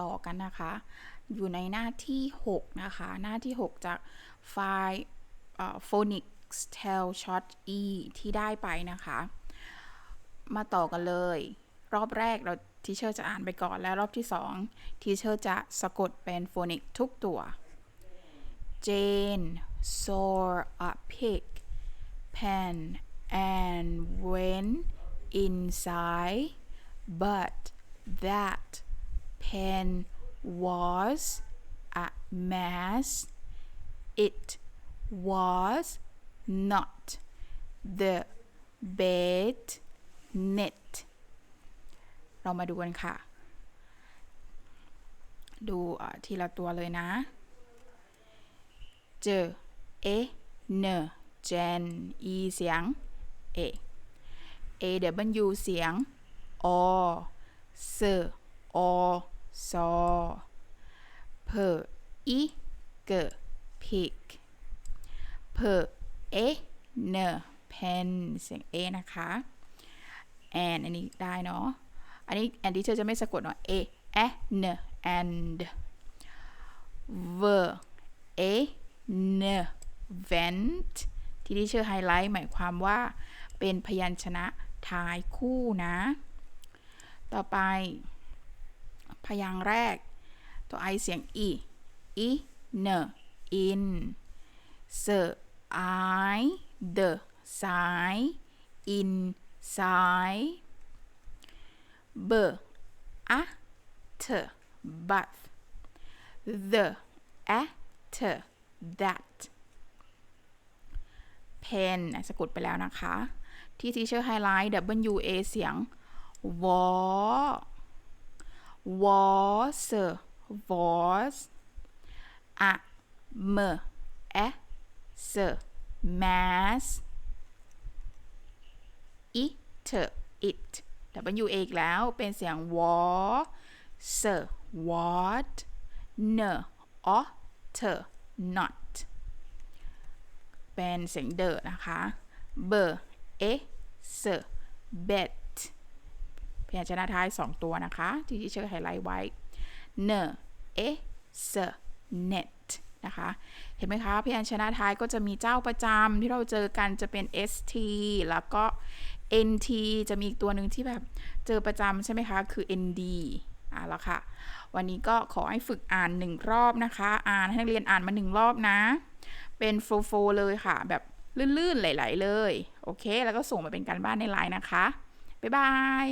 ต่อกันนะคะ อยู่ในหน้าที่ 6 นะคะ หน้าที่ 6 จากไฟล์เอ่อ phonics tell short e ที่ได้ไปนะคะ มาต่อกันเลย รอบแรกเราทีเชอร์จะอ่านไปก่อนแล้วรอบที่ 2 ทีเชอร์จะสะกดเป็นโฟนิกทุกตัว Jane saw a pig pen and went inside but that pen was a mess it was not the bed net เรามาดูกันค่ะ ดูทีละตัวเลยนะเจอเอเนเจนอีเสียงเอเอ W เสียงอเซอ ซอเพออีเกพิกเพอเอเนเพนเสียงเอนะคะแอนอันนี้ได้เนาะ อันนี้แอนที่เธอจะไม่สะกดเนาะ a a n and v a n vent ที่ที่เชื่อไฮไลท์หมายความว่าเป็นพยัญชนะท้ายคู่นะ ต่อไป พยางค์แรก ตัวไอเสียงอีอีเนอินเซไอเดสายอินสายเบอะเธบัตเอเ at that pen สะกดไปแล้วนะคะ ที่ teacher highlight w a เสียงวอ was was อะ m a s mass it it W A อีกแล้วเป็นเสียงวอ s what n o t not เป็นเสียงเดอนะคะ b e s bet พ ยัญชนะท้าย 2 ตัวนะคะ ที่ที่เชื่อไฮไลท์ไว้ n e s net นะคะ เห็นไหมคะพยัญชนะท้ายก็จะมีเจ้าประจำที่เราเจอกันจะเป็น st แล้วก็ nt จะมีอีกตัวหนึ่งที่แบบเจอประจำใช่ไหมคะ คือ nd อะแล้วค่ะ วันนี้ก็ขอให้ฝึกอ่านหนึ่งรอบนะคะ อ่านให้นักเรียนอ่านมาหนึ่งรอบนะ เป็นโฟโฟเลยค่ะ แบบลื่นๆ ไหลๆ เลย โอเค แล้วก็ส่งมาเป็นการบ้านในไลน์นะคะ บ๊ายบาย